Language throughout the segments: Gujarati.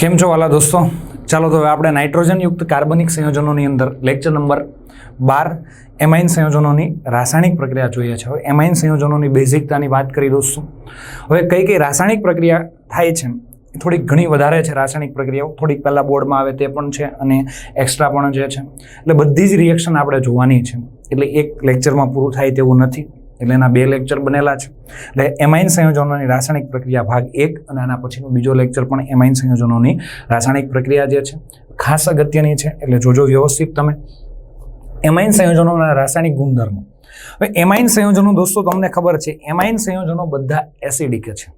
કેમ છો વાલા દોસ્તો? ચાલો તો હવે આપણે નાઇટ્રોજનયુક્ત કાર્બનિક સંયોજનોની અંદર લેક્ચર નંબર બાર, એમાઇન સંયોજનોની રાસાયણિક પ્રક્રિયા જોઈએ છે. હવે એમાઇન સંયોજનોની બેઝિકતાની વાત કરી દોસ્તો. હવે કઈ કઈ રાસાયણિક પ્રક્રિયા થાય છે? થોડીક ઘણી વધારે છે રાસાયણિક પ્રક્રિયાઓ. થોડીક પહેલાં બોર્ડમાં આવે તે પણ છે અને એક્સ્ટ્રા પણ જે છે. એટલે બધી જ રિએક્શન આપણે જોવાની છે. એટલે એક લેક્ચરમાં પૂરું થાય તેવું નથી. એટલે એના બે લેક્ચર બનેલા છે. એટલે એમાઇન સંયોજનોની રાસાયણિક પ્રક્રિયા ભાગ એક અને આના પછીનો બીજો લેક્ચર પણ એમાઇન સંયોજનોની રાસાયણિક પ્રક્રિયા જે છે, ખાસ અગત્યની છે. એટલે જોજો વ્યવસ્થિત તમે એમાઇન સંયોજનોના રાસાયણિક ગુણધર્મો. હવે એમાઇન સંયોજનો દોસ્તો તમને ખબર છે, એમાઇન સંયોજનો બધા એસિડિક છે.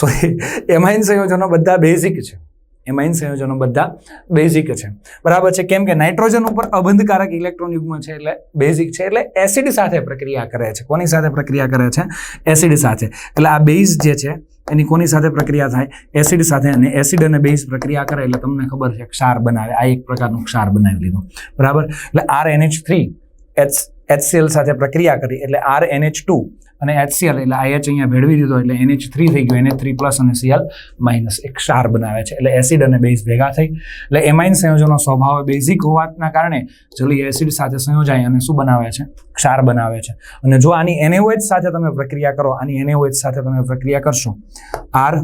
સોરી એમાઇન સંયોજનો બધા બેઝિક છે. એમાઇન સંયોજનો બધા બેઝિક છે. બરાબર છે? કેમ કે નાઇટ્રોજન ઉપર અબંધકારક ઇલેક્ટ્રોન યુગ્મ છે એટલે બેઝિક છે એટલે એસિડ સાથે પ્રક્રિયા કરે છે. કોની સાથે પ્રક્રિયા કરે છે? એસિડ સાથે. એટલે આ બેઝ જે છે, એની કોની સાથે પ્રક્રિયા થાય? એસિડ સાથે અને એસિડ અને બેઝ પ્રક્રિયા કરે એટલે તમને ખબર છે ક્ષાર બનાવે. આ એક પ્રકારનું ક્ષાર બનાવી લીધું. બરાબર? એટલે R NH three H HCl સાથે પ્રક્રિયા કરી. એટલે આર એનએચ ટુ અને એચસીએલ એટલે આઈએચ અહીંયા ભેળવી દીધો એટલે એનએચ થ્રી થઈ ગયું. એનએચ થ્રી પ્લસ અને સીએલ માઇનસ એક ક્ષાર બનાવે છે. એટલે એસિડ અને બેઝ ભેગા થઈ. એટલે એમાઇન સંયોજનો સ્વભાવ બેઝિક હોવાના કારણે જલી એસિડ સાથે સંયોજાય અને શું બનાવે છે? ક્ષાર બનાવે છે. અને જો આની એનએઓએચ સાથે તમે પ્રક્રિયા કરો, આની એનએઓએચ સાથે તમે પ્રક્રિયા કરશો આર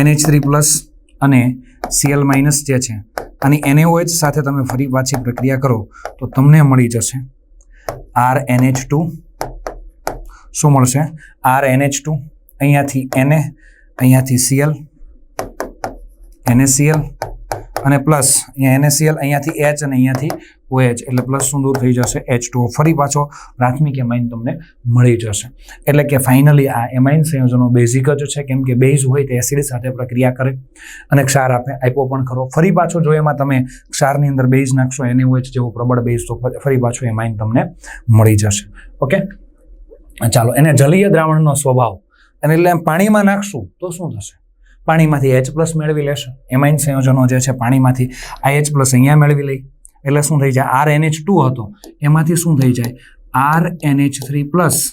એનએચ થ્રી પ્લસ અને સીએલ માઇનસ જે છે, આની એનએઓએચ સાથે તમે ફરી પાછી પ્રક્રિયા કરો, તો તમને મળી જશે. આર એનએચ ટુ શું મળશે? આર, એનએચ ટુ, અહીંયાથી એને, અહીંયાથી C L, N A C L, અને પ્લસ અહીંયા એનએસીએલ, અહીંયાથી એચ અને અહીંયાથી ઓએચ. એટલે પ્લસ શું દૂર થઈ જશે? H two. ફરી પાછો પ્રાથમિક એમાઇન તમને મળી જશે. એટલે કે ફાઇનલી આ એમાઇન સંયોજનો બેઝિક જ છે. કેમ કે બેઝ હોય તે એસિડ સાથે પ્રક્રિયા કરે અને ક્ષાર આપે. આપ્યો પણ ખરો. ફરી પાછો જો એમાં તમે ક્ષારની અંદર બેઝ નાખશો એને હોય જેવો પ્રબળ બેઝ, તો ફરી પાછો એમાઇન તમને મળી જશે. ઓકે? ચાલો, એને જલીય દ્રાવણનો સ્વભાવ અને એટલે પાણીમાં નાખશું તો શું થશે? પાણીમાંથી એચ પ્લસ મેળવી લેશે. એમાઇન સંયોજનો જે છે, પાણીમાંથી આ એચ પ્લસ અહીંયા મેળવી લઈ. એટલે શું થઈ જાય? આર એનએચ ટુ હતો. એમાંથી શું થઈ જાય? આર એનએચ થ્રી પ્લસ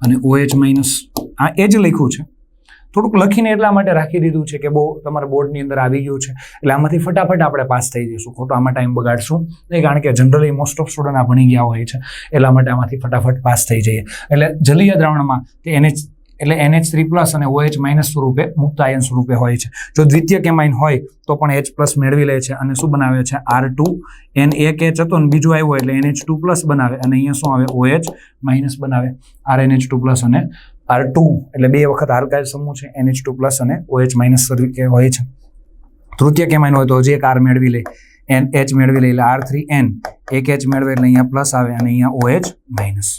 અને ઓએચ માઇનસ આ એ જ લખ્યું છે. થોડુંક લખીને એટલા માટે રાખી દીધું છે કે બહુ તમારા બોર્ડની અંદર આવી ગયું છે. એટલે આમાંથી ફટાફટ આપણે પાસ થઈ જઈશું. ખોટો આમાં ટાઈમ બગાડશું નહીં, કારણ કે જનરલી મોસ્ટ ઓફ સ્ટુડન્ટ આ ભણી ગયા હોય છે. એટલા માટે આમાંથી ફટાફટ પાસ થઈ જઈએ. એટલે જલીય દ્રાવણમાં તે એનએચ એટલે એનએચ થ્રી પ્લસ અને ઓએચ માઇનસ સ્વરૂપે મુક્ત આયન સ્વરૂપે હોય છે. જો દ્વિતીય કેમાઇન હોય તો પણ એચ પ્લસ મેળવી લે છે અને શું બનાવે છે? આર ટુ એન એક એચ હતો ને બીજું આવ્યું એટલે એનએચ ટુ પ્લસ બનાવે. અને અહીંયા શું આવે? ઓએચ માઇનસ બનાવે. આર એનએચ ટુ પ્લસ અને આર ટુ એટલે બે વખત આલ્કાઇલ સમૂહ છે એનએચ ટુ પ્લસ અને ઓએચ માઇનસ તરીકે હોય છે. તૃતીય કેમાઇન હોય તો હજી એક આર મેળવી લે, એન એચ મેળવી લે એટલે આર થ્રી એન, એક એચ મેળવે એટલે અહીંયા પ્લસ આવે અને અહીંયા ઓએચ માઇનસ.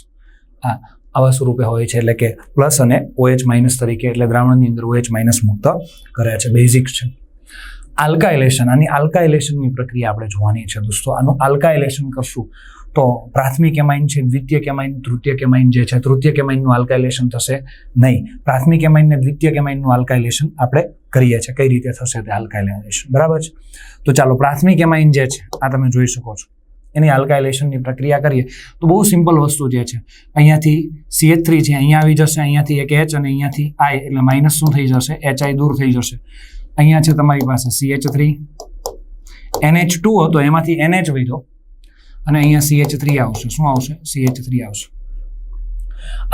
આ આવા સ્વરૂપે હોય છે એટલે કે પ્લસ અને ઓએચ માઇનસ તરીકે એટલે દ્રાવણની અંદર ઓએચ માઇનસ મુક્ત કરે છે, બેઝિક છે. આલ્કાઇલેશન, આની આલ્કાઇલેશનની પ્રક્રિયા આપણે જોવાની છે દોસ્તો. આનું આલ્કાઇલેશન કરશું. તો પ્રાથમિક એમાઇન છે દ્વિતીય કેમાઇન તૃતીય કેમાઇન જે છે તૃતીય કેમાઇનનું આલ્કાઇલેશન થશે નહીં. પ્રાથમિક એમાઇન ને દ્વિતીય કેમાઇનનું આલ્કાઇલેશન આપણે કરીએ છીએ. કઈ રીતે થશે તે આલ્કાઇલેશન બરાબર છે? તો ચાલો, પ્રાથમિક એમાઇન જે છે, આ તમે જોઈ શકો છો. એની આલ્કાઇલેશનની પ્રક્રિયા કરીએ. તો બહુ સિમ્પલ વસ્તુ જે છે, અહીંયાથી સીએચ થ્રી છે અહીંયા આવી જશે, અહીંયાથી એક એચ અને અહીંયાથી આઈ એટલે માઇનસ શું થઈ જશે? એચ આઈ દૂર થઈ જશે. અહીંયા છે તમારી પાસે સીએચ થ્રી એનએચ ટુ હતો, એમાંથી એનએચ વધ્યો. અને અહીંયા સીએચ થ્રી આવશે. શું આવશે? સીએચ થ્રી આવશે.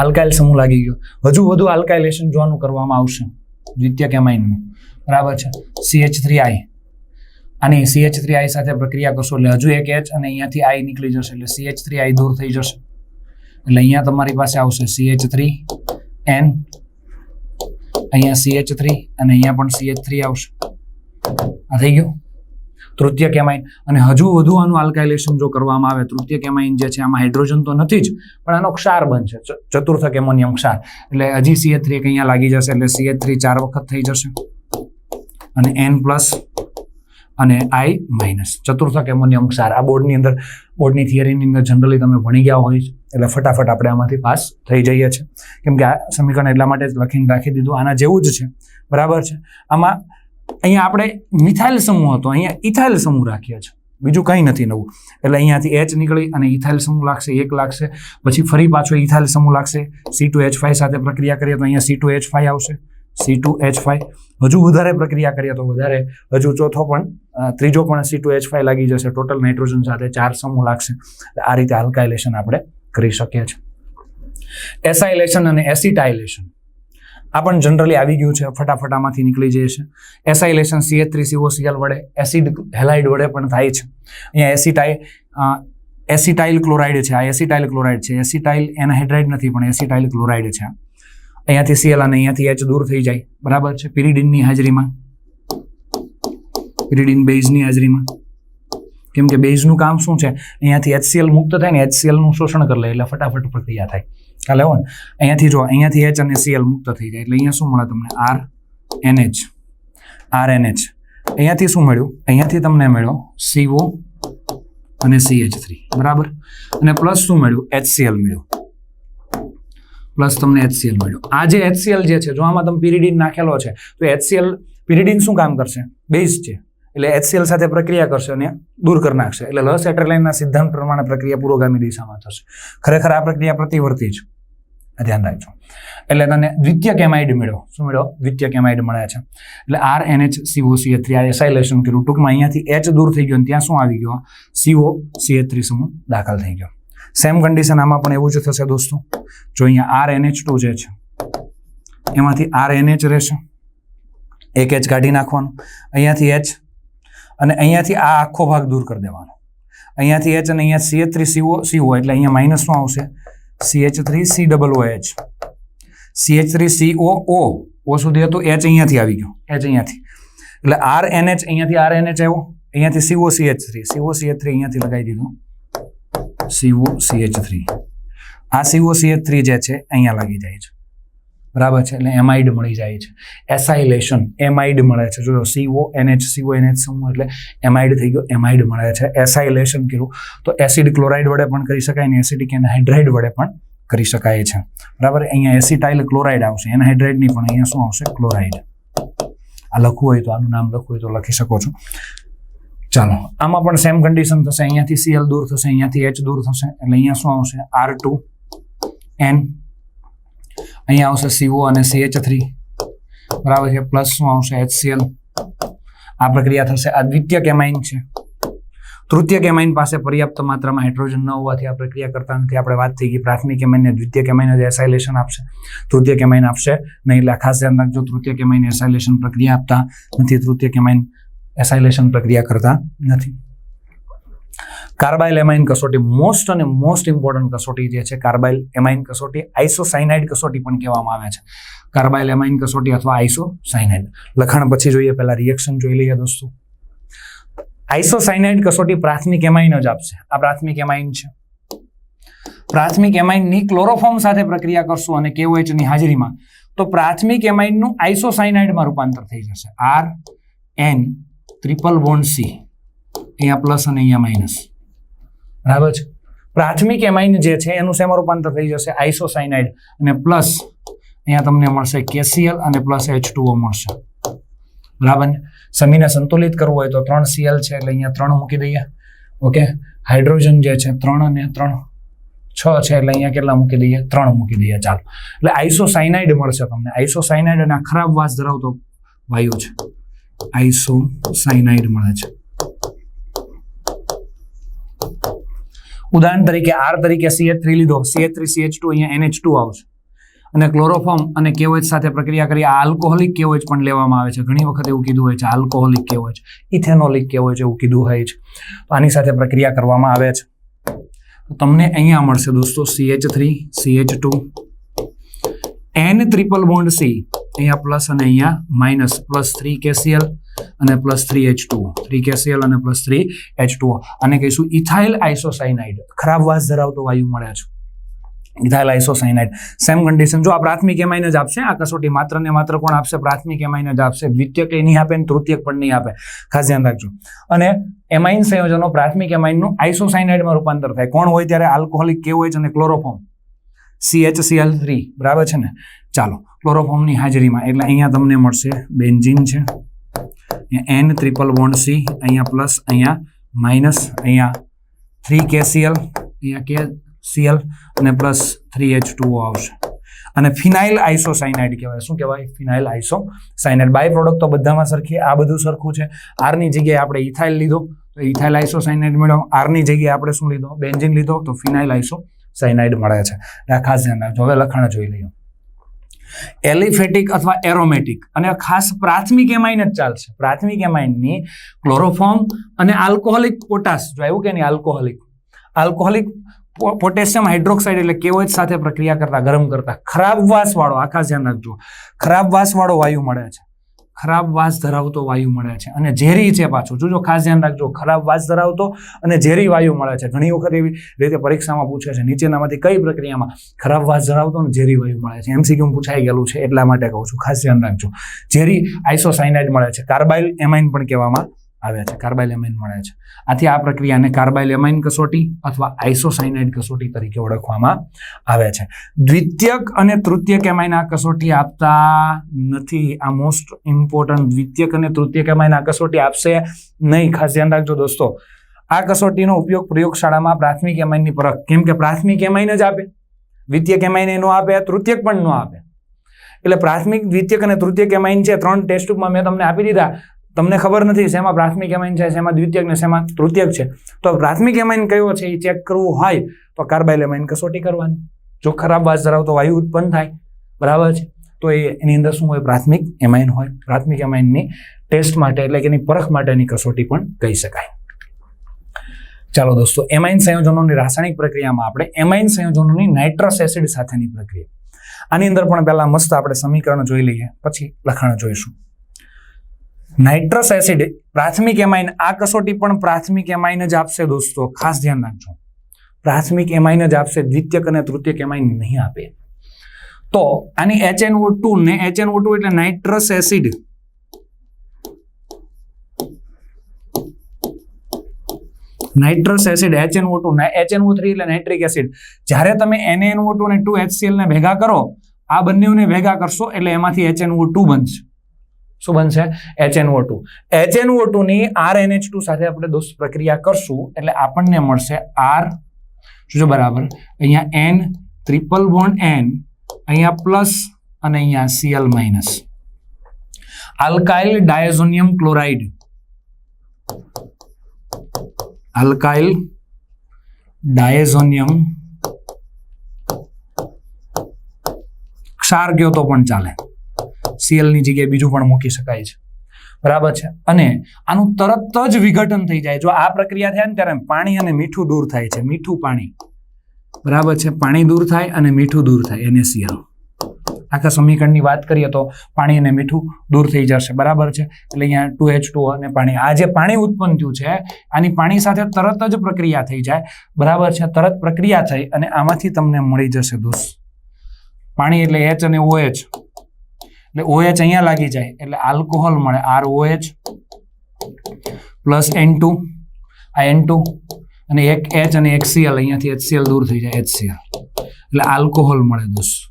આલ્કાઇલ સમૂહ લાગી ગયો. હજુ વધુ આલ્કાઇલેશન જોવાનું કરવામાં આવશે. દ્વિતીય કેમાઇનનું. બરાબર છે. સીએચ થ્રી આઈ અને સીએચ થ્રી આઈ સાથે પ્રક્રિયા કરશો એટલે હજુ એક એચ અને અહીંયાથી આઈ નીકળી જશે એટલે સીએચ થ્રી આઈ દૂર થઈ જશે. એટલે અહીંયા તમારી પાસે આવશે સીએચ થ્રી એન અહીંયા સીએચ થ્રી અને અહીંયા પણ સીએચ થ્રી આવશે. આ થઈ ગયું? તૃતીય કેમાઇન. અને હજુ વધુ આનું આલ્કાઇલેશન જો કરવામાં આવે, તૃતીય કેમાઇન જે છે, આમાં હાઇડ્રોજન તો નથી જ, પણ આનો ક્ષાર બનશે. ચતુર્થક એમોનિયમ ક્ષાર. એટલે હજી સીએ થ્રી અહીંયા લાગી જશે, એટલે સીએચ થ્રી ચાર વખત થઈ જશે. અને એન પ્લસ અને આઈ માઇનસ ચતુર્થક એમોનિયમ ક્ષાર. આ બોર્ડની અંદર, બોર્ડની થિયરીની અંદર જનરલી તમે ભણી ગયા હોય એટલે ફટાફટ આપણે આમાંથી પાસ થઈ જઈએ છીએ. કેમ કે આ સમીકરણ એટલા માટે લખીને રાખી દીધું, આના જેવું જ છે. બરાબર છે? આમાં અહીંયા આપણે મિથાઇલ સમૂહ હતો. અહીંયા ઇથાઇલ સમૂહ રાખ્યો છે. બીજું કંઈ નથી નવું. એટલે અહીંયાથી એચ નીકળી અને ઇથાઇલ સમૂહ લાગશે, એક લાગશે. પછી ફરી પાછો ઇથાઇલ સમૂહ લાગશે. સી ટુ એચ ફાઈવ સાથે પ્રક્રિયા કરીએ તો અહીંયા સી ટુ એચ ફાઈવ આવશે. સી ટુ એચ ફાઈવ હજુ વધારે પ્રક્રિયા કરીએ તો વધારે. હજુ ચોથો પણ ત્રીજો પણ સી ટુ એચ ફાઈવ લાગી જશે. ટોટલ નાઇટ્રોજન સાથે ચાર સમૂહ લાગશે. આ રીતે આલ્કાઇલેશન આપણે કરી શકીએ છીએ. એસાઇલેશન અને એસિટાઇલેશન આ પણ જનરલી આવી ગયું છે, ફટાફટ આમાંથી નીકળી જાય છે. Acylation C H three C O C L વડે એસિડ હેલાઇડ વડે પણ થાય છે. અહીંયા એસિટાઈ એસિટાઇલ ક્લોરાઇડ છે. આ એસિટાઇલ ક્લોરાઇડ છે. એસિટાઇલ એનહાઇડ્રાઇડ નથી, પણ એસિટાઇલ ક્લોરાઇડ છે. અહીંયાથી સીએલ અને અહીંયાથી એચ દૂર થઈ જાય. બરાબર છે? પિરિડિનની હાજરીમાં. પિરિડિન બેઝની હાજરીમાં. કેમ કે બેઝનું કામ શું છે? અહીંયાથી એચસીએલ મુક્ત થાય ને એચસીએલનું શોષણ કરી લે એટલે ફટાફટ પ્રક્રિયા થાય. ખ્યાલ આવ્યો ને? અહીંયાથી જો, અહીંયાથી એચ અને સીએલ મુક્ત થઈ જાય. એટલે અહીંયા શું મળે તમને? આર એનએચ આર એનએચ અહીંયાથી શું મળ્યું? અહીંયાથી તમને મળ્યો સીઓ અને સીએચ થ્રી બરાબર? અને પ્લસ શું મળ્યું? એચસીએલ મળ્યું. પ્લસ તમને એચસીએલ મળ્યું. આ જે એચસીએલ જે છે, જો આમાં તમે પિરિડિન નાખેલો છે, તો એચસીએલ પિરિડિન શું કામ કરશે? બેઝ છે. એટલે એચસીએલ સાથે પ્રક્રિયા કરશે અને દૂર કરી નાખશે. એટલે લસ એટરલાઇનના સિદ્ધાંત પ્રમાણે પ્રક્રિયા પુરોગામી દિશામાં થશે. ખરેખર આ પ્રક્રિયા પ્રતિવર્તી છે. ધ્યાન રાખજો. એટલે તને દ્વિતીય કેમાઇડ મળ્યો. શું મળ્યો? દ્વિતીય કેમાઇડ મળે છે. એટલે R NH CO C three આ એસાઇલેશન કર્યું. ટૂંકમાં અહીંયાથી એચ દૂર થઈ ગયો ત્યાં શું આવી ગયો? સીઓ સી થ્રી સમૂહ દાખલ થઈ ગયો. સેમ કન્ડિશન આમાં પણ એવું જ થશે દોસ્તો. જો અહીંયા આર એનએચ ટુ જે છે, એમાંથી આર એનએચ રહેશે. એક એચ કાઢી નાખવાનું. અહીંયાથી એચ અને અહીંયાથી આ આખો ભાગ દૂર કરી દેવાનો. અહીંયાથી એચ અને અહીંયા સી થ્રી સીઓ સીઓ એટલે અહીંયા માઇનસમાં આવશે. C H three C double O H C H three C O O O સુધી હતું એચ અહીંયાથી આવી ગયો. એચ અહીંયાથી. એટલે આર એન એચ અહીંયાથી આર એન એચ આવ્યો. અહીંયાથી CO C H three CO C H three અહીંયાથી લગાવી દીધું. સીઓ સી એચ થ્રી આ સીઓ સી એચ થ્રી જે છે, અહીંયા લાગી જાય છે. બરાબર છે? એટલે એમાઇડ મળી જાય છે. એસાઇલેશન એમાઇડ મળે છે. જો સીઓ એનએચ સીઓ એનએચ સમૂહ એટલે એમાઇડ થઈ ગયો એમાઇડ મળે છે. એસાઇલેશન કર્યું તો એસિડ ક્લોરાઇડ વડે પણ કરી શકાય ને એસિડિક એનહાઇડ્રાઇડ વડે પણ કરી શકાય છે. બરાબર? અહીંયા એસિટાઇલ ક્લોરાઇડ આવશે. એનહાઇડ્રાઇડની પણ અહીંયા શું આવશે? ક્લોરાઇડ આ લખવું હોય તો, આનું નામ લખવું હોય તો લખી શકો છો. ચાલો, આમાં પણ સેમ કન્ડિશન થશે. અહીંયાથી સીએલ દૂર થશે, અહીંયાથી એચ દૂર થશે. એટલે અહીંયા શું આવશે? આર ટુ એન અહીંયા આવશે સીઓ અને સીએચ થ્રી બરાબર છે પ્લસ શું આવશે? એચસીએલ આ પ્રક્રિયા થશે. આ દ્વિતીય કેમાઇન છે. તૃતીય કેમાઇન પાસે પર્યાપ્ત માત્રામાં હાઇડ્રોજન ન હોવાથી આ પ્રક્રિયા કરતા નથી. આપણે વાત થઈ ગઈ પ્રાથમિક કેમાઇનને. દ્વિતીય કેમાઇન જ એસાઇલેશન આપશે. તૃતીય કેમાઇન આપશે. નહીં, એટલે ખાસ ધ્યાન રાખજો. તૃતીય કેમાઇન એસાઇલેશન પ્રક્રિયા આપતા નથી. તૃતીય કેમાઇન એસાઇલેશન પ્રક્રિયા કરતા નથી. કાર્બાઇલ એમાઇન કસોટી મોસ્ટ અને મોસ્ટ ઇમ્પોર્ટન્ટ કસોટી જે છે, કાર્બાઇલ એમાઇન કસોટી આઇસોસાઇનાઇડ કસોટી પણ કહેવામાં આવે છે. કાર્બાઇલ એમાઇન કસોટી અથવા આઈસોસાઇનાઇડ લખાણ પછી જોઈએ, પહેલાં રિએક્શન જોઈ લઈએ દોસ્તો. આઈસોસાઇનાઇડ કસોટી પ્રાથમિક એમાઇન જ આપશે. આ પ્રાથમિક એમાઇન છે. પ્રાથમિક એમાઇનની ક્લોરોફોર્મ સાથે પ્રક્રિયા કરશું અને KOH ની હાજરીમાં. તો પ્રાથમિક એમાઇનનું આઈસોસાઇનાઇડમાં રૂપાંતર થઈ જશે. R N triple bond C અહીંયા પ્લસ અને અહીંયા માઇનસ બરાબર છે? પ્રાથમિક એમાઇન જે છે, એનું શેમાં રૂપાંતર થઈ જશે? આઇસોસાઇનાઇડ અને પ્લસ અહીંયા તમને મળશે કેસીએલ અને પ્લસ એચ ટુઓ મળશે. બરાબર ને? સમીને સંતુલિત કરવું હોય તો ત્રણ સીએલ છે, એટલે અહીંયા ત્રણ મૂકી દઈએ. ઓકે? હાઇડ્રોજન જે છે, ત્રણ અને ત્રણ. છ છે, એટલે અહીંયા કેટલા મૂકી દઈએ? ત્રણ મૂકી દઈએ. ચાલો. એટલે આઈસોસાઇનાઇડ મળશે તમને. આઇસોસાઇનાઇડ અને ખરાબ વાસ ધરાવતો વાયુ છે. આઈસોસાઇનાઇડ મળે છે. ઉદાહરણ તરીકે આર તરીકે સીએચ થ્રી લીધો. સીએચ થ્રી સીએચ ટુ અહીંયા એનએચ ટુ આવશે. અને ક્લોરોફોર્મ અને કેવોએચ સાથે પ્રક્રિયા કરી આ આલ્કોહોલિક કેઓએચ પણ લેવામાં આવે છે. ઘણી વખત એવું કીધું હોય છે આલ્કોહોલિક કેઓએચ ઇથેનોલિક કેઓએચ એવું કીધું હોય છે. તો આની સાથે પ્રક્રિયા કરવામાં આવે છે. તમને અહીંયા મળશે દોસ્તો C H three C H two N triple bond C અહીંયા પ્લસ અને અહીંયા minus plus three K C L અને plus three H two three K C L અને પ્લસ થ્રી એચ ટુ અને કહીશું ઇથાઇલ આઇસોસાઇનાઇડ ખરાબ વાસ ધરાવતો વાયુ મળે છે. ઇથાઇલ આઇસોસાઇનાઇડ સેમ કન્ડિશન જો આ પ્રાથમિક એમાઈને જ આપશે, આ કસોટી માત્ર ને માત્ર કોણ આપશે? પ્રાથમિક એમાઈને જ આપશે. દ્વિતીય કે નહીં આપે ને તૃતીય પણ નહીં આપે. ખાસ ધ્યાન રાખજો. અને એમાઇન સંયોજનો પ્રાથમિક એમાઇનનું આઇસોસાઇનાઇડમાં રૂપાંતર થાય. કોણ હોય ત્યારે આલ્કોહોલિક છે અને ક્લોરોફોર્મ સીએચસીએલ થ્રી બરાબર છે ને? ચાલો. ક્લોરોફોર્મની હાજરીમાં. એટલે અહીંયા તમને મળશે બેન્ઝીન છે. એન ત્રિપલ બોન્ડ સી અહીંયા પ્લસ અહીંયા માઇનસ અહીંયા થ્રી કેસીએલ અહીંયા કે સીએલ અને પ્લસ થ્રી એચ ટુ આવશે. અને ફિનાઇલ આઇસોસાયનાઇડ કહેવાય. શું કહેવાય? ફિનાઇલ આઇસોસાયનાઇડ બાય પ્રોડક્ટ તો બધામાં સરખી, આ બધું સરખું છે. આરની જગ્યાએ આપણે ઇથાઇલ લીધો, તો ઇથાઇલ આઇસોસાયનાઇડ મળ્યો. આરની જગ્યાએ આપણે શું લીધો? બેન્ઝિન લીધો, તો ફિનાઇલ આઇસોસાયનાઇડ મળે છે. આ ખાસ ધ્યાન રાખજો. હવે લખાણ જોઈ લઈએ. એલિફેટિક અથવા એરોમેટિક. અને ખાસ પ્રાથમિક એમાઇન જ ચાલશે. પ્રાથમિક એમાઇનની ક્લોરોફોર્મ અને આલ્કોહોલિક પોટાશ. જો આવ્યું કે નહીં આલ્કોહોલિક? આલ્કોહોલિક પોટેશિયમ હાઇડ્રોક્સાઇડ એટલે કેઓએચ સાથે પ્રક્રિયા કરતા, ગરમ કરતા. ખરાબ વાસવાળો આખા ધ્યાન રાખજો. ખરાબ વાસવાળો વાયુ મળે છે. ખરાબ વાસ ધરાવતો વાયુ મળે છે. અને ઝેરી છે પાછું. જોજો, ખાસ ધ્યાન રાખજો. ખરાબ વાસ ધરાવતો અને ઝેરી વાયુ મળે છે. ઘણી વખત એવી રીતે પરીક્ષામાં પૂછે છે, નીચેનામાંથી કઈ પ્રક્રિયામાં ખરાબ વાસ ધરાવતો અને ઝેરી વાયુ મળે છે. એમસીક્યુ પૂછાઈ ગયેલું છે એટલા માટે કહું છું. ખાસ ધ્યાન રાખજો. ઝેરી આઇસોસાયનાઇડ મળે છે. કાર્બાઇલ એમાઇન પણ કહેવામાં આવે છે, કાર્બાઇલેમાઇન મળે છે. આથી આ પ્રક્રિયાને કાર્બાઇલેમાઇન કસોટી અથવા આઇસોસાયનાઇડ કસોટી તરીકે ઓળખવામાં આવે છે. દ્વિતીયક અને તૃતીયક એમાઇન આ કસોટી આપતા નથી. આ મોસ્ટ ઇમ્પોર્ટન્ટ દ્વિતીયક અને તૃતીયક એમાઇન આ કસોટી આપશે નહીં. ખાસ ધ્યાન રાખજો દોસ્તો. આ કસોટીનો ઉપયોગ પ્રયોગશાળામાં પ્રાથમિક એમાઇનની પરખ. કેમ કે પ્રાથમિક એમાઇન જ આપે. દ્વિતીયક એમાઇન એનો આપે તૃતીયક પણ ન આપે. એટલે પ્રાથમિક, દ્વિતીયક અને તૃતીયક એમાઇન છે, ત્રણ ટેસ્ટ બુકમાં મેં તમને આપી દીધા. તમને ખબર નથી શેમાં પ્રાથમિક એમાઇન છે, શેમાં દ્વિતીયક ને શેમાં તૃતીયક છે? તો પ્રાથમિક એમાઇન કયો છે એ ચેક કરવું હોય તો કાર્બાઇલ એમાઇન કસોટી કરવાની. જો ખરાબ વાસ ધરાવતો વાયુ ઉત્પન્ન થાય, બરાબર છે? તો એ એની અંદર શું હોય? પ્રાથમિક એમાઇન હોય. પ્રાથમિક એમાઇનની ટેસ્ટ માટે એટલે કે એની પરખ માટેની કસોટી પણ કહી શકાય. ચાલો દોસ્તો, એમાઇન સંયોજનોની રાસાયણિક પ્રક્રિયામાં આપણે એમાઇન સંયોજનોની નાઇટ્રસ એસિડ સાથેની પ્રક્રિયા. આની અંદર પણ પહેલાં મસ્ત આપણે સમીકરણ જોઈ લઈએ, પછી લખાણ જોઈશું. નાઇટ્રસ એસિડ પ્રાથમિક એમાઇન, આ કસોટી પણ પ્રાથમિક એમાઇન જ આપશે દોસ્તો. ખાસ ધ્યાન રાખજો. પ્રાથમિક એમાઇન જ આપશે, દ્વિતીયક અને તૃતીયક એમાઇન નહીં આપે. તો આની એચએનઓ ટુ ને એચએનઓ ટુ એટલે nitrous acid nitrous acid HNO two HNO3 એટલે નાઇટ્રિક એસિડ જ્યારે તમે NaNO2 અને 2HCl ને ભેગા કરો, આ બંનેઓને ભેગા કરશો એટલે એમાંથી HNO2 બનશે. શું બનશે? HNO2 HNO2 ની RNH2 સાથે આપણે દોસ્ત પ્રક્રિયા કરશું, એટલે આપણને મળશે આર શું છે બરાબર? અહીંયા એન ટ્રિપલ બોન્ડ એન અહીંયા પ્લસ અને અહીંયા Cl minus alkyl diazonium chloride alkyl diazonium ક્ષાર ગયો તો પણ ચાલે. Cl ની જગ્યાએ બીજું પણ મૂકી શકાય છે. બરાબર છે? અને આનું તરત જ વિઘટન થઈ જાય. જો આ પ્રક્રિયા થાય ને ત્યારે પાણી અને મીઠું દૂર થાય છે. મીઠું પાણી. બરાબર છે? પાણી દૂર થાય અને મીઠું દૂર થાય. NaCl આખા સમીકરણની વાત કરીએ તો પાણી અને મીઠું દૂર થઈ જશે. બરાબર છે? એટલે અહીંયા ટુ એચ ટુ અને પાણી. આ જે પાણી ઉત્પન્ન થયું છે, આની પાણી સાથે તરત જ પ્રક્રિયા થઈ જાય. બરાબર છે? તરત પ્રક્રિયા થઈ અને આમાંથી તમને મળી જશે દોષ. પાણી એટલે એચ અને OH એટલે ઓએચ અહીંયા લાગી જાય એટલે આલ્કોહોલ મળે R OH plus N two આ એન ટુ અને એક એચ અને એક સીએલ અહીંયાથી એચસીએલ દૂર થઈ જાય એચસીએલ એટલે આલ્કોહોલ મળે દોસ્ત.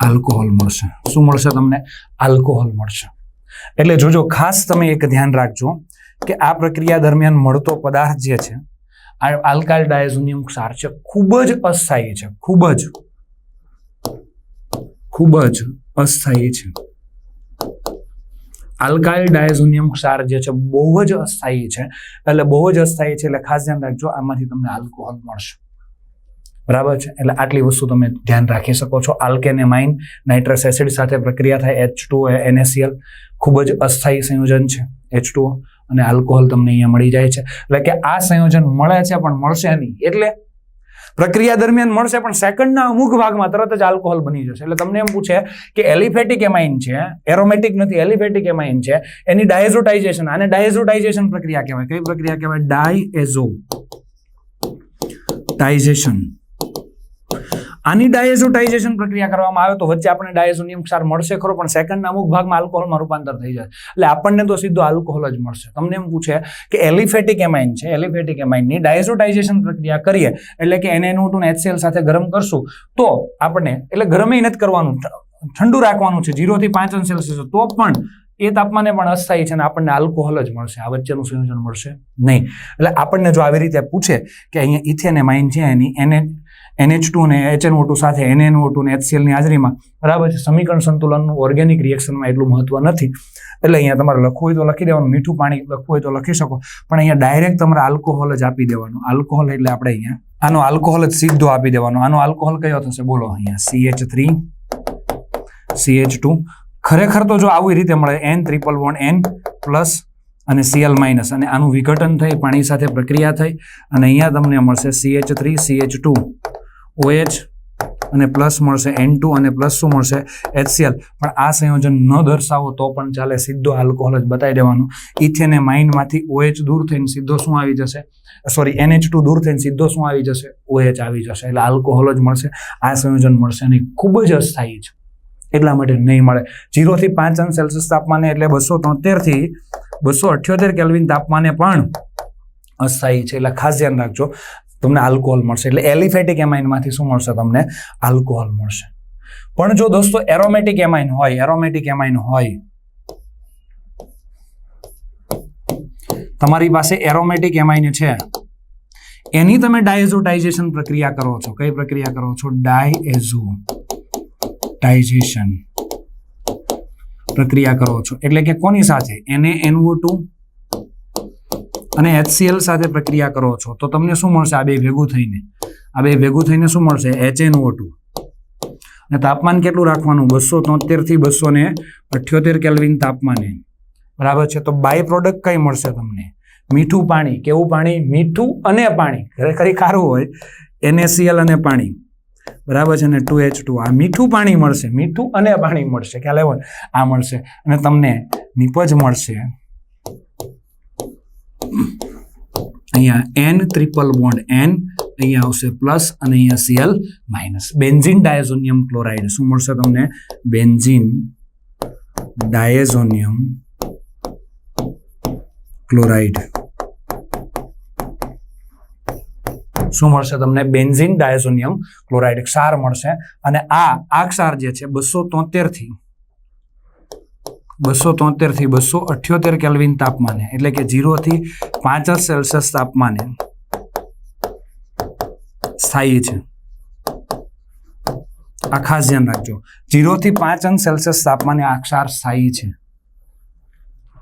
આલ્કોહોલ મળશે. શું મળશે તમને? આલ્કોહોલ મળશે. એટલે જોજો, ખાસ તમે એક ધ્યાન રાખજો કે આ પ્રક્રિયા દરમિયાન મળતો પદાર્થ જે છે, આ આલ્કાઇલ ડાયઝોનિયમ ક્ષાર છે, ખૂબ જ અસ્થાયી છે, ખૂબ જ. ખૂબ જ અસ્થાયી છે. આલ્કાઇલ ડાયઝોનિયમ ક્ષાર જે છે બહુ જ અસ્થાયી છે. એટલે બહુ જ અસ્થાયી છે એટલે ખાસ ધ્યાન રાખજો, આમાંથી તમને આલ્કોહોલ મળશે. બરાબર છે? એટલે આટલી વસ્તુ તમે ધ્યાન રાખી શકો છો. આલ્કેનેમાઇન, નાઇટ્રસ એસિડ સાથે પ્રક્રિયા થાય એચ ટુ એનએસીએલ ખૂબ જ અસ્થાયી સંયોજન છે એચ અને આલ્કોહોલ તમને અહીંયા મળી જાય છે. એટલે કે આ સંયોજન મળે છે પણ મળશે નહીં. એટલે પ્રક્રિયા દરમિયાન મળશે, પણ સેકન્ડના અમુક ભાગમાં તરત જ આલ્કોહોલ બની જશે. એટલે તમને એમ પૂછે કે એલિફેટિક એમાઇન છે એરોમેટિક નથી, એલિફેટિક એમાઇન છે, એની ડાયઝોટાઇઝેશન આને ડાયઝોટાઇઝેશન પ્રક્રિયા કહેવાય. કઈ પ્રક્રિયા કહેવાય? ડાયઝો ટાઇઝેશન આની ડાયઝોટાઇઝેશન પ્રક્રિયા કરવામાં આવે તો વચ્ચે આપણે ડાયઝોનિયમ ક્ષાર મળશે ખરો, પણ સેકન્ડના અમુક ભાગમાં આલ્કોહોલમાં રૂપાંતર થઈ જાય. એટલે આપણને તો સીધો આલ્કોહોલ જ મળશે. તમને એમ પૂછે કે એલિફેટિક એમાઇન છે, એલિફેટિક એમાઇનની ડાયઝોટાઇઝેશન પ્રક્રિયા કરીએ, એટલે કે NaNO2 ટુ ને HCl સાથે ગરમ કરશું, તો આપણને, એટલે ગરમે નથી કરવાનું ઠંડુ રાખવાનું છે જીરોથી પાંચ અંશ સેલ્સિયસ તો પણ એ તાપમાને પણ અસ્થાયી છે અને આપણને આલ્કોહોલ જ મળશે. આ વચ્ચેનું સંયોજન મળશે નહીં. એટલે આપણને જો આવી રીતે પૂછે કે અહીંયા ઇથેન એમાઇન છે, એની એને એનએચ ટુ અને એચએનઓ ટુ સાથે એનએનઓ ટુ અને એચસીએલની હાજરીમાં. બરાબર છે. સમીકરણ સંતુલનનું ઓર્ગેનિક રિએક્શનમાં એટલું મહત્વ નથી. એટલે અહીંયા તમારે લખવું હોય તો લખી દેવાનું, મીઠું પાણી લખવું હોય તો લખી શકો. પણ અહીંયા ડાયરેક્ટ તમારે આલ્કોહોલ જ આપી દેવાનું. આલ્કોહોલ એટલે આપણે અહીંયા, આનો આલ્કોહોલ જ સીધો આપી દેવાનો. આનો આલ્કોહોલ કયો થશે? બોલો અહીંયા. સીએચ થ્રી સીએચ ટુ ખરેખર તો જો આવી રીતે મળે N triple one N plus અને સીએલ માઇનસ અને આનું વિઘટન થઈ, પાણી સાથે પ્રક્રિયા થઈ, અને અહીંયા તમને મળશે CH three CH two OH અને પ્લસ મળશે, એન ટુ અને પ્લસ શું મળશે? એચસીએલ. પણ આ સંયોજન ન દર્શાવો તો પણ ચાલે, સીધો આલ્કોહોલ જ બતાવી દેવાનું. ઇથેન માઇન્ડમાંથી ઓએચ દૂર થઈને સીધો શું આવી જશે? સોરી, એનએચ ટુ દૂર થઈને સીધો શું આવી જશે? ઓએચ આવી જશે, એટલે આલ્કોહોલ જ મળશે. આ સંયોજન મળશે નહીં. ખૂબ જ અસ્થાયી છે. એટલા માટે નહીં મળે. જીરોથી પાંચ અંશ સેલ્સિયસ તાપમાને, એટલે બસો તોતેરથી બસો અઠ્યોતેર કેલ્વિન તાપમાને પણ અસ્થાયી છે. એટલે ખાસ ધ્યાન રાખજો. તમને આલ્કોહોલ મળશે. એટલે એલિફેટિક એમાઇનમાંથી શું મળશે? તમને આલ્કોહોલ મળશે. પણ જો દોસ્તો એરોમેટિક એમાઇન હોય એરોમેટિક એમાઇન હોય, તમારી પાસે એરોમેટિક એમાઇન છે, એની તમે ડાયઝોટાઇઝેશન પ્રક્રિયા કરો છો. કઈ પ્રક્રિયા કરો છો? ડાયએઝો ટાઇઝેશન પ્રક્રિયા કરો છો. એટલે કે કોની સાથે? એને એનવો ટુ અને એચસીએલ સાથે પ્રક્રિયા કરો છો, તો તમને શું મળશે? આ બે ભેગું થઈને. આ બે ભેગું થઈને શું મળશે? એચએનઓ ટુ અને તાપમાન કેટલું રાખવાનું? બસો તોતેરથી બસો ને અઠ્યોતેર કેલ્વિન તાપમાને. બરાબર છે? તો બાય પ્રોડક્ટ કઈ મળશે તમને? મીઠું પાણી. કેવું પાણી? મીઠું અને પાણી. ખરેખર ખારું હોય. એનએસીએલ અને પાણી. બરાબર છે? ને ટુ એચ ટુ. આ મીઠું પાણી મળશે. મીઠું અને પાણી મળશે. ખ્યાલ આવ્યો આ મળશે. અને તમને નિપજ મળશે. અહીંયા એન ટ્રિપલ બોન્ડ એન અહીંયા આવશે પ્લસ અને અહીંયા Cl minus benzene diazonium chloride શું મળશે તમને? બેન્ઝિન ડાયઝોનિયમ ક્લોરાઇડ શું મળશે તમને? બેન્ઝિન ડાયઝોનિયમ ક્લોરાઇડ ક્ષાર મળશે. અને આ આ ક્ષાર જે છે, બસો તોતેરથી બસો તોતેરથી બસો અઠ્યોતેર કેલ્વિન તાપમાને, એટલે કે જીરોથી પાંચ સેલ્સિયસ તાપમાને સ્થાયી છે. આ ખાસ ધ્યાન રાખજો. જીરોથી પાંચ અંશ સેલ્સિયસ તાપમાને આ ક્ષાર સ્થાયી છે.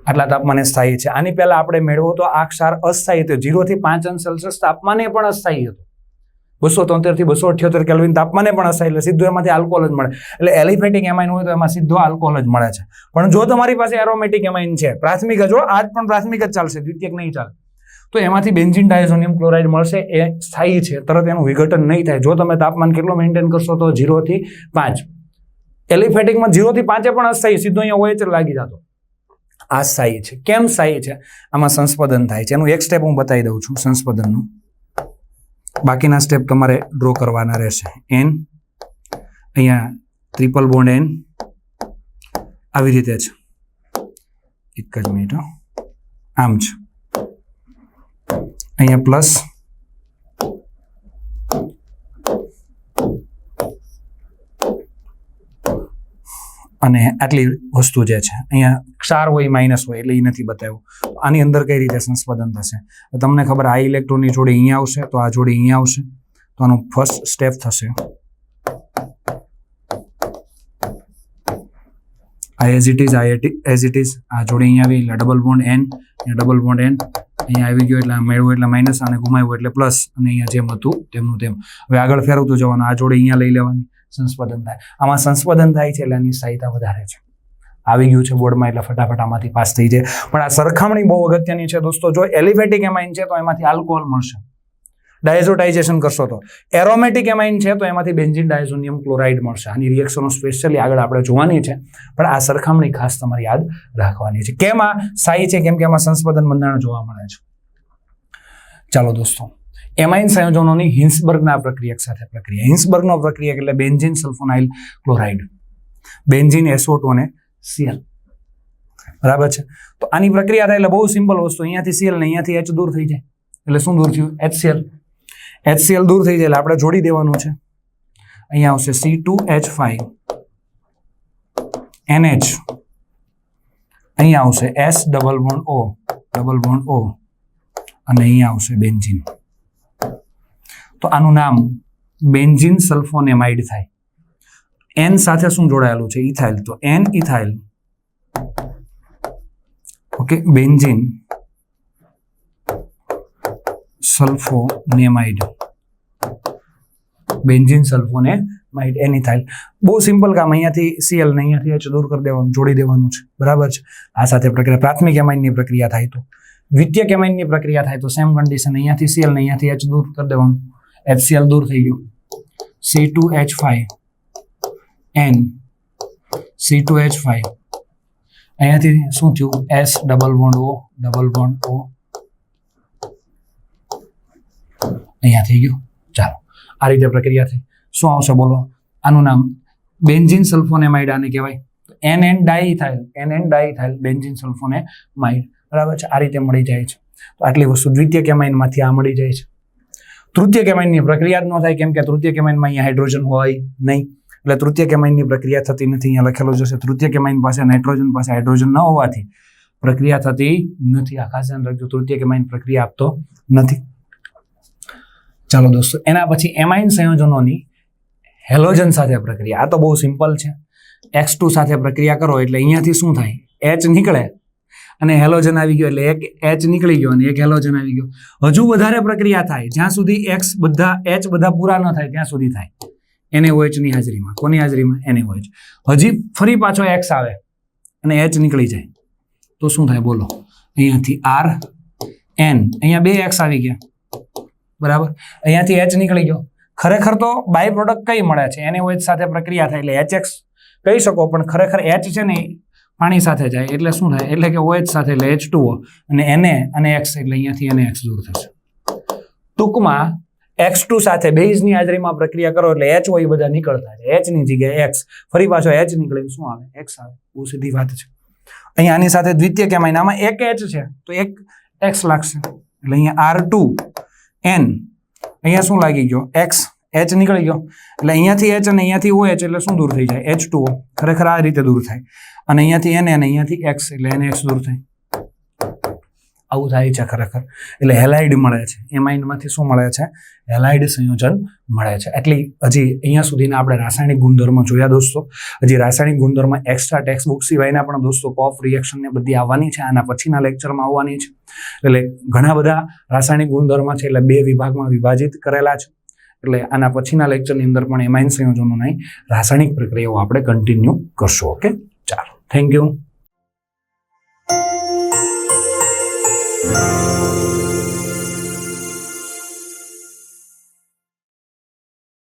આટલા તાપમાને સ્થાયી છે. આની પહેલા આપણે મેળવો તો આ ક્ષાર અસ્થાયી હતો. જીરોથી પાંચ અંશ સેલ્સિયસ તાપમાને પણ અસ્થાયી હતો. બસો તોતેરથી બસો અઠ્યોતેર કેલ્વિન તાપમાને પણ અસ્થાયી એટલે સીધું એમાંથી આલ્કોહોલ જ મળે. એટલે એલિફેટિક એમાઇન હોય તો એમાં સીધો આલ્કોહોલ જ મળે છે. પણ જો તમારી પાસે એરોમેટિક એમાઇન છે, પ્રાથમિક જ આજ પણ પ્રાથમિક જ ચાલશે, દ્વિતીયક નહીં ચાલે. તો એમાંથી બેન્ઝિન ડાયઝોનિયમ ક્લોરાઇડ મળશે, એ સ્થાયી છે, તરત એનું વિઘટન નહીં થાય. જો તમે તાપમાન કેટલું મેન્ટેન કરશો તો ઝીરોથી પાંચ. એલિફેટિકમાં જીરોથી પાંચે પણ અસ્થાયી, સીધો અહીંયા હોય જ લાગી જતો. આ સ્થાયી છે. કેમ સ્થાયી છે? આમાં સંસ્પદન થાય છે. એનું એક સ્ટેપ હું બતાવી દઉં છું સંસ્પદનનું. બાકીના સ્ટેપ તમારે ડ્રો કરવાના રહેશે. એન અહીંયા ટ્રિપલ બોન્ડ એન આવી રીતે છે એક જ મિનિટ આમ છે અહીંયા પ્લસ અને આટલી વસ્તુ જે છે, અહીંયા ક્ષાર હોય, માઇનસ હોય, એટલે એ નથી બતાવ્યું. આની અંદર કઈ રીતે સંસ્પદન થશે? તમને ખબર આ ઇલેક્ટ્રોનની જોડી અહીંયા આવશે, તો આ જોડી અહીંયા આવશે. તો આનું ફર્સ્ટ સ્ટેપ થશે. આ એઝ ઇટ ઇઝ આ એઝ ઇટ ઇઝ આ જોડી અહીંયા આવી, એટલે double bond N double bond N અહીંયા આવી ગયો, એટલે મેળવું, એટલે માઇનસ અને ગુમાવ્યું, એટલે પ્લસ અને અહીંયા જેમ હતું, તેમનું તેમ. હવે આગળ ફેરવતું જવાનું, આ જોડી અહીંયા લઈ લેવાની. સંસ્પદન થાય. આમાં સંસ્પદન થાય છે એટલે એની સ્થાયીતા વધારે છે. આવી ગયું છે બોર્ડમાં એટલે ફટાફટ આમાંથી પાસ થઈ જાય. પણ આ સરખામણી બહુ અગત્યની છે દોસ્તો. જો એલિફેટિક એમાઇન છે તો એમાંથી આલ્કોહોલ મળશે. ડાયઝોટાઇઝેશન કરશો તો. એરોમેટિક એમાઇન છે તો એમાંથી બેન્ઝિન ડાયઝોનિયમ ક્લોરાઇડ મળશે. આની રિએક્શનો સ્પેશિયલી આગળ આપણે જોવાની છે. પણ આ સરખામણી ખાસ તમારે યાદ રાખવાની છે. કેમ આ સાઈ છે? કેમ કે એમાં સંસ્પદન બંધારણ જોવા મળે છે. ચાલો દોસ્તો. એમાઇન સંયોજનોની હિન્સબર્ગના પ્રક્રિયક સાથે પ્રક્રિયા. હિન્સબર્ગનો પ્રક્રિયક એટલે benzene sulphonyl chloride. Benzene, SO two અને સીએલ બરાબર છે? તો આની પ્રક્રિયા થાય એટલે બહુ સિમ્પલ વસ્તુ. અહીંયાથી સીએલ ને અહીંયાથી એચ દૂર થઈ જાય. એટલે શું દૂર થયું? એચસીએલ એચસીએલ દૂર થઈ જાય એટલે આપણે જોડી દેવાનું છે. અહીંયા આવશે C two H five NH અહીંયા આવશે S double bond O double bond O અને અહીંયા આવશે બેન્ઝિન. તો આનું નામ બેન્ઝિન સલ્ફોનેમાઇડ થાય. એન સાથે શું જોડાયેલું છે? ઇથાઇલ. તો N ethyl. Okay, benzene sulphonamide. Benzene sulphonamide, N ethyl. બહુ સિમ્પલ કામ. અહીંયાથી સીએલ ને અહીંયાથી એચ દૂર કરી દેવાનું, જોડી દેવાનું છે. બરાબર છે? આ સાથે પ્રક્રિયા, પ્રાથમિક એમાઇનની પ્રક્રિયા થાય તો. દ્વિતીય કેમાઇનની પ્રક્રિયા થાય તો સેમ કન્ડિશન અહીંયાથી સીએલ ને અહીંયાથી એચ દૂર કરી દેવાનું. HCl દૂર થઈ ગયું. C two H five N C two H five અહીંયાથી શું થયું? S double bond O double bond O અહીંયા થઈ ગયું. ચાલો, આ રીતે પ્રક્રિયા થઈ. શું આવશે બોલો? આનું નામ બેન્ઝિન સલ્ફોનેમાઇડ આને કહેવાય. N N diethyl N N diethyl benzene sulphonamide. બરાબર છે? આ રીતે મળી જાય છે. તો આટલી વસ્તુ દ્વિતીય કેમાઇનમાંથી આ મળી જાય છે. તૃતીય કેમાઇનની પ્રક્રિયા જ ન થાય, કેમ કે તૃતીય કેમાઇનમાં અહીંયા હાઇડ્રોજન હોય નહીં. એટલે તૃતીય કેમાઇનની પ્રક્રિયા થતી નથી, અહીંયા લખેલું જશે તૃતીય કેમાઇન પાસે નાઇટ્રોજન, પાસે હાઇડ્રોજન ન હોવાથી પ્રક્રિયા થતી નથી. આ ખાસ ધ્યાન રાખજો, તૃતીય કેમાઇન પ્રક્રિયા આપતો નથી. ચાલો દોસ્તો, એના પછી એમાઇન સંયોજનોની હેલોજન સાથે પ્રક્રિયા. આ તો બહુ સિમ્પલ છે. એક્સ ટુ સાથે પ્રક્રિયા કરો એટલે અહીંયાથી શું થાય? એચ નીકળે અને હેલોજન આવી ગયો એટલે એક એચ નીકળી ગયો અને એક હેલોજન આવી ગયો. હજુ વધારે પ્રક્રિયા થાય. જ્યાં સુધી એક્સ બધા એચ બધા પૂરા ન થાય, ત્યાં સુધી થાય. એને ઓએચની હાજરીમાં. કોની હાજરીમાં? NaOH હજી ફરી પાછો એક્સ આવે અને એચ નીકળી જાય. તો શું થાય? બોલો. અહીંયાથી આર એન અહીંયા બે એક્સ આવી ગયા. બરાબર? અહીંયાથી એચ નીકળી ગયો. ખરેખર તો બાય પ્રોડક્ટ કઈ મળે છે? એને ઓએચ સાથે પ્રક્રિયા થાય. એટલે એચ એક્સ કહી શકો, પણ ખરેખર એચ છે ને પાણી સાથે જાય એટલે શું થાય? એટલે કે ઓએચ સાથે એટલે એચ ટુઓ અને એને અને એક્સ એટલે અહીંયાથી એને એક્સ દૂર થશે. ટૂંકમાં એક્સ ટુ સાથે બેઝની હાજરીમાં પ્રક્રિયા કરો એટલે એચ હોય બધા નીકળતા છે એચની જગ્યાએ એક્સ ફરી પાછો એચ નીકળે શું આવે? એક્સ આવે. બહુ સીધી વાત છે. અહીંયા આની સાથે દ્વિતીય કે મહિનામાં એક એચ છે. તો એક એક્સ લાગશે. એટલે અહીંયા આર ટુ એન અહીંયા શું લાગી ગયો? એક્સ એચ નીકળી ગયો. એટલે અહીંયાથી એચ અને અહીંયાથી ઓ એચ એટલે શું દૂર થઈ જાય? એચ ટુ ખરેખર આ રીતે દૂર થાય. અને અહીંયાથી એને અને અહીંયાથી એક્સ એટલે એને એક્સ દૂર થાય. આવું થાય છે ખરેખર. એટલે હેલાઇડ મળે છે. એમાઇનમાંથી શું મળે છે? હેલાઇડ સંયોજન મળે છે. એટલી હજી અહીંયા સુધીના આપણે રાસાયણિક ગુણધર્મો જોયા દોસ્તો. હજી રાસાયણિક ગુણધર્મ એક્સ્ટ્રા ટેક્સ્ટ બુક સિવાયના પણ દોસ્તો કોફ રિએક્શન ને બધી આવવાની છે. આના પછીના લેક્ચરમાં આવવાની છે. એટલે ઘણા બધા રાસાયણિક ગુણધર્મ છે. એટલે બે વિભાગમાં વિભાજિત કરેલા છે. એટલે આના પછીના લેક્ચરની અંદર પણ એમાઇન સંયોજનોની રાસાયણિક પ્રક્રિયાઓ આપણે કન્ટિન્યુ કરશું ઓકે ચાલો થેન્ક યુ